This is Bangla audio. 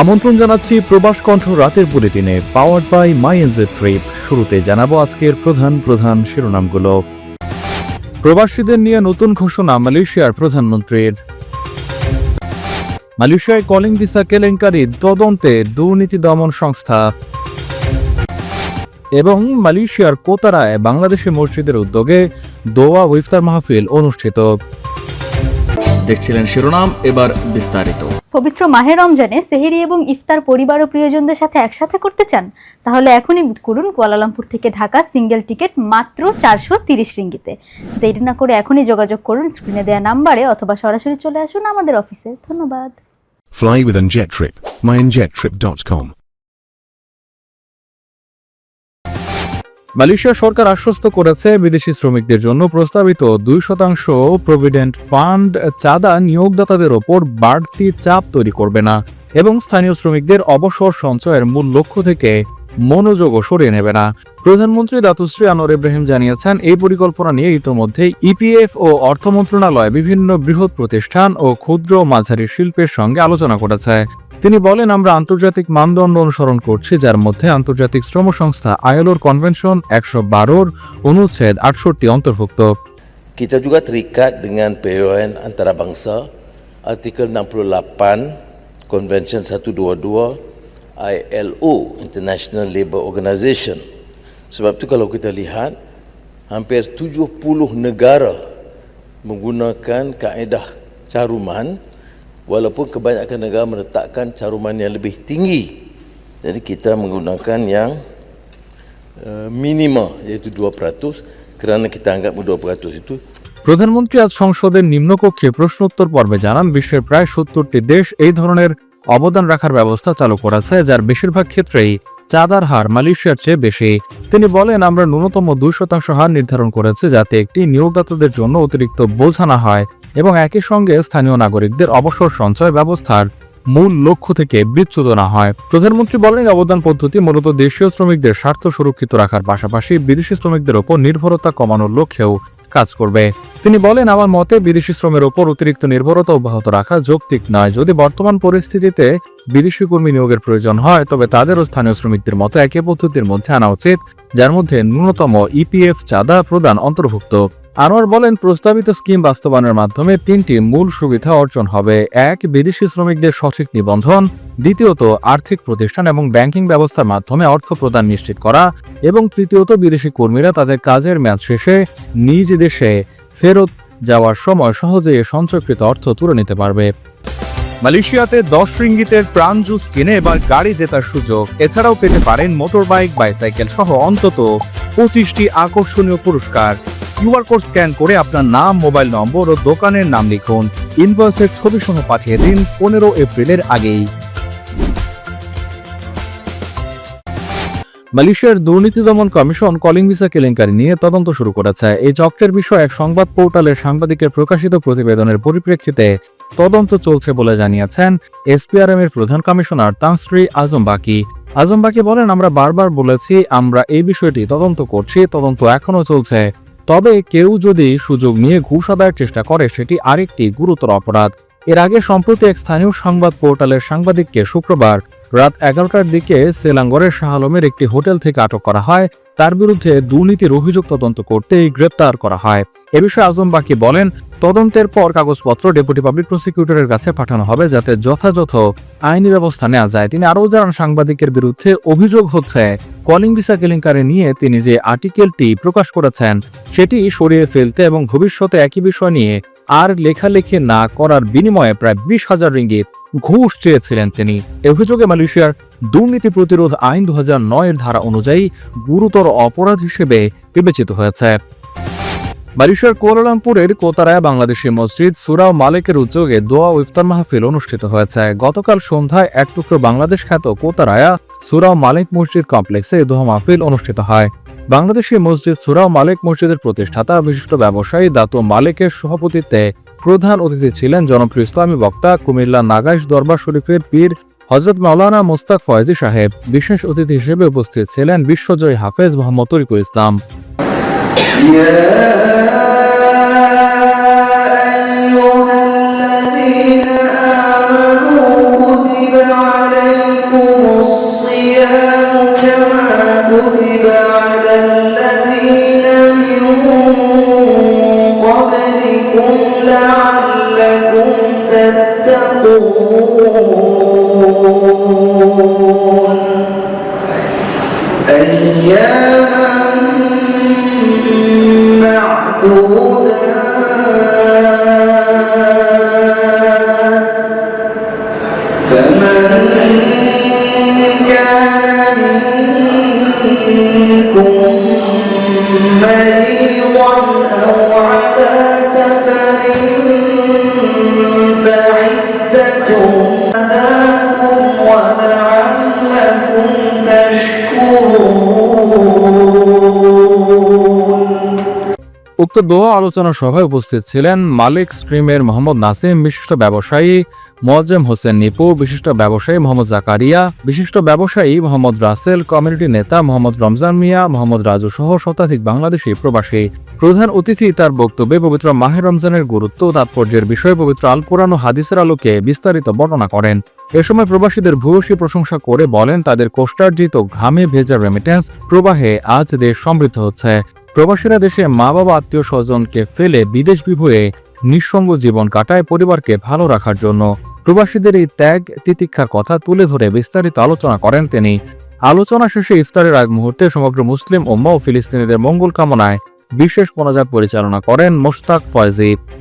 আমন্ত্রণ জানাচ্ছি প্রবাস কণ্ঠ রাতের বুলেটিনে powered by my NJ trip শুরুতে জানাব আজকের প্রধান প্রধান শিরোনামগুলো। প্রবাসীদের নিয়ে নতুন ঘোষণা মালয়েশিয়ার প্রধানমন্ত্রীর। মালয়েশিয়ায় কলিং ভিসা কেলেঙ্কারি, তদন্তে দুর্নীতি দমন সংস্থা। এবং মালয়েশিয়ার কোতারায় বাংলাদেশি মসজিদের উদ্যোগে দোয়া ইফতার মাহফিল অনুষ্ঠিত। দেখছিলেন শিরোনাম এবার বিস্তারিত। পবিত্র মাহে রমজানে সেহেরি এবং ইফতার পরিবার ও প্রিয়জনদের সাথে একসাথে করতে চান? তাহলে এখনই বুক করুন কুয়ালালামপুর থেকে ঢাকা সিঙ্গেল টিকিট মাত্র চারশো তিরিশ রিঙ্গিতে। দেরি না করে এখনই যোগাযোগ করুন স্ক্রিনে দেওয়া নাম্বারে অথবা সরাসরি চলে আসুন আমাদের অফিসে। ধন্যবাদ। Fly with. মালয়েশিয়া সরকার আশ্বস্ত করেছে বিদেশি শ্রমিকদের জন্য প্রস্তাবিত দুই শতাংশ প্রভিডেন্ট ফান্ড চাঁদা নিয়োগদাতাদের ওপর বাড়তি চাপ তৈরি করবে না এবং স্থানীয় শ্রমিকদের অবসর সঞ্চয়ের মূল লক্ষ্য থেকে মনোযোগও সরিয়ে নেবে না। প্রধানমন্ত্রী দাতুশ্রী আনোয়ার ইব্রাহিম জানিয়েছেন, এই পরিকল্পনা নিয়ে ইতোমধ্যেই ইপিএফ ও অর্থ মন্ত্রণালয় বিভিন্ন বৃহৎ প্রতিষ্ঠান ও ক্ষুদ্র মাঝারি শিল্পের সঙ্গে আলোচনা করেছে। তিনি বলেন আমরা আন্তর্জাতিক মানদণ্ড অনুসরণ করছি যার মধ্যে আন্তর্জাতিক শ্রম সংস্থা আইএলওর কনভেনশন একশো বারোর অনুচ্ছেদ আটষট্টি অন্তর্ভুক্ত Kita juga terikat dengan PUN antarabangsa artikel 68 Convention 122 ILO International Labour Organization. Sebab tu kalau kita lihat hampir 70 negara menggunakan kaedah caruman walaupun kebanyakan negara meletakkan caruman yang lebih tinggi. Jadi kita menggunakan yang uh, minima iaitu 2% kerana kita anggap 2% itu প্রধানমন্ত্রী আজ সংসদের নিম্নকক্ষে প্রশ্নোত্তর পর্বে জানান বিশ্বের প্রায় সত্তরটি দেশ এই ধরনের অবদান রাখার ব্যবস্থা চালু করেছে যার বেশিরভাগ ক্ষেত্রেই চাঁদার হার মালয়েশিয়ার চেয়ে বেশি। তিনি বলেন, আমরা ন্যূনতম দুই শতাংশ হার নির্ধারণ করেছি যাতে একটি নিয়োগদাতাদের জন্য অতিরিক্ত বোঝা না হয় এবং একই সঙ্গে স্থানীয় নাগরিকদের অবসর সঞ্চয় ব্যবস্থার মূল লক্ষ্য থেকে বিচ্যুত না হয়। প্রধানমন্ত্রী বলেন, অবদান পদ্ধতি মূলত দেশীয় শ্রমিকদের স্বার্থ সুরক্ষিত রাখার পাশাপাশি বিদেশি শ্রমিকদের ওপর নির্ভরতা কমানোর লক্ষ্যেও কাজ করবে। তিনি বলেন, আমার মতে বিদেশি শ্রমের ওপর অতিরিক্ত নির্ভরতা অব্যাহত রাখা যৌক্তিক নয়। যদি বর্তমান পরিস্থিতিতে বিদেশি কর্মী নিয়োগের প্রয়োজন হয়, তবে তাদেরও স্থানীয় শ্রমিকদের মতো একই পদ্ধতির মধ্যে আনা উচিত, যার মধ্যে ন্যূনতম ইপিএফ চাঁদা প্রদান অন্তর্ভুক্ত। আনোয়ার বলেন, প্রস্তাবিত স্কিম বাস্তবায়নের মাধ্যমে তিনটি মূল সুবিধা অর্জন হবে। এক, বিদেশি শ্রমিকদের সঠিক নিবন্ধন। দ্বিতীয়ত, আর্থিক প্রতিষ্ঠান এবং ব্যাংকিং ব্যবস্থার মাধ্যমে অর্থ প্রদান নিশ্চিত করা। এবং তৃতীয়ত, বিদেশি কর্মীরা তাদের কাজের মেয়াদ শেষে নিজ দেশে ফেরত যাওয়ার সময় সহজেই এ সঞ্চয়কৃত অর্থ তুলে নিতে পারবে। মালয়েশিয়াতে দশ রিঙ্গিতের প্রাণ জুস কিনে এবার গাড়ি জেতার সুযোগ। এছাড়াও পেতে পারেন মোটর বাইক বাইসাইকেল সহ অন্তত পঁচিশটি আকর্ষণীয় পুরস্কার। কিউআর কোড স্ক্যান করে আপনার নাম, মোবাইল নম্বর ও দোকানের নাম লিখুন। ইনভয়েসের ছবি সহ পাঠিয়ে দিন পনেরো এপ্রিলের আগেই। মালয়েশিয়ার দুর্নীতি দমন কমিশন কলিং ভিসা কেলেঙ্কারি নিয়ে তদন্ত শুরু করেছে। এই চক্রের বিষয়ে এক সংবাদ পোর্টালের সাংবাদিকের প্রকাশিত প্রতিবেদনের পরিপ্রেক্ষিতে তদন্ত চলছে বলে জানিয়েছেন এসপিআরএম এর প্রধান কমিশনার তাংশ্রী আজম বাকি আজম বাকি বলেন, আমরা বারবার বলেছি, আমরা এই বিষয়টি তদন্ত করছি, তদন্ত এখনও চলছে। তবে কেউ যদি সুযোগ নিয়ে ঘুষ আদায়ের চেষ্টা করে, সেটি আরেকটি গুরুতর অপরাধ। এর আগে সম্প্রতি এক স্থানীয় সংবাদ পোর্টালের সাংবাদিককে শুক্রবার রাত এগারোটার দিকে সেলাঙ্গরের শাহ আলমের একটি হোটেল থেকে আটক করা হয়। তার বিরুদ্ধে দুর্নীতির অভিযোগ তদন্ত করতেই গ্রেপ্তার করা হয়। এ বিষয়ে আজম বাকি বলেন, তদন্তের পর কাগজপত্র ডেপুটি পাবলিক প্রসিকিউটরের কাছে পাঠানো হবে যাতে যথাযথ আইনি ব্যবস্থা নেওয়া যায়। তিনি আরও জানান, সাংবাদিকের বিরুদ্ধে অভিযোগ হচ্ছে, কলিং ভিসা কেলেঙ্কারি নিয়ে তিনি যে আর্টিকেলটি প্রকাশ করেছেন, সেটি সরিয়ে ফেলতে এবং ভবিষ্যতে একই বিষয় নিয়ে আর লেখালেখি না করার বিনিময়ে প্রায় বিশ হাজার রিঙ্গিত ঘুষ চেয়েছিলেন তিনি। অভিযোগে মালয়েশিয়ার দুর্নীতি প্রতিরোধ আইন দু এর ধারা অনুযায়ী গুরুতর অপরাধ হিসেবে বিবেচিত হয়েছে। মালয়েশিয়ার কুয়ালালামপুরের কোতারায় বাংলাদেশি মসজিদ সুরাও মালিকের উদ্যোগে দোয়া ইফতার মাহফিল অনুষ্ঠিত হয়েছে। গতকাল সন্ধ্যায় এক টুকরো বাংলাদেশ খ্যাত কোতারায়া সুরাও মালিক মসজিদ কমপ্লেক্সে দোয়া মাহফিল অনুষ্ঠিত হয়। বাংলাদেশি মসজিদ সুরাও মালিক মসজিদের প্রতিষ্ঠাতা, বিশিষ্ট ব্যবসায়ী দাতু মালিকের সভাপতিত্বে প্রধান অতিথি ছিলেন জনপ্রিয় ইসলামী বক্তা কুমিল্লা নাগাইশ দরবার শরীফের পীর হজরত মাওলানা মোস্তাক ফয়েজি সাহেব বিশেষ অতিথি হিসেবে উপস্থিত ছিলেন বিশ্বজয় হাফেজ মোহাম্মদ তরিকুল ইসলাম। لعلكم تتقون. سفر উক্ত দোয়া আলোচনা সভায় উপস্থিত ছিলেন মালিক স্ট্রিমের মোহাম্মদ নাসিম, বিশিষ্ট ব্যবসায়ী মোয়াজ্জেম হোসেন নিপু, বিশিষ্ট ব্যবসায়ী মোহাম্মদ জাকারিয়া, বিশিষ্ট ব্যবসায়ী মোহাম্মদ রাসেল, কমিউনিটি নেতা মোহাম্মদ রমজান মিয়া, মোহাম্মদ রাজু সহ শতাধিক বাংলাদেশি প্রবাসী। প্রধান অতিথি তার বক্তব্যে পবিত্র মাহে রমজানের গুরুত্ব তাৎপর্যের বিষয়ে পবিত্র আল কোরআন ও হাদিসের আলোকে বিস্তারিত বর্ণনা করেন। এ সময় প্রবাসীদের ভূয়সী প্রশংসা করে বলেন, তাদের কোষ্টার্জিত ঘামে ভেজা রেমিটেন্স প্রবাহে আজ দেশ সমৃদ্ধ হচ্ছে। প্রবাসীরা দেশে মা বাবা আত্মীয় স্বজনকে ফেলে বিদেশ বিভয়ে নিঃসঙ্গ জীবন কাটায় পরিবারকে ভালো রাখার জন্য। প্রবাসীদের এই ত্যাগ, তিতিক্ষার কথা তুলে ধরে বিস্তারিত আলোচনা করেন তিনি। আলোচনা শেষে ইফতারের আগ মুহূর্তে সমগ্র মুসলিম ওম্মা ও ফিলিস্তিনিদের মঙ্গল কামনায় বিশেষ মোনাজাত পরিচালনা করেন মোশতাক ফয়জি।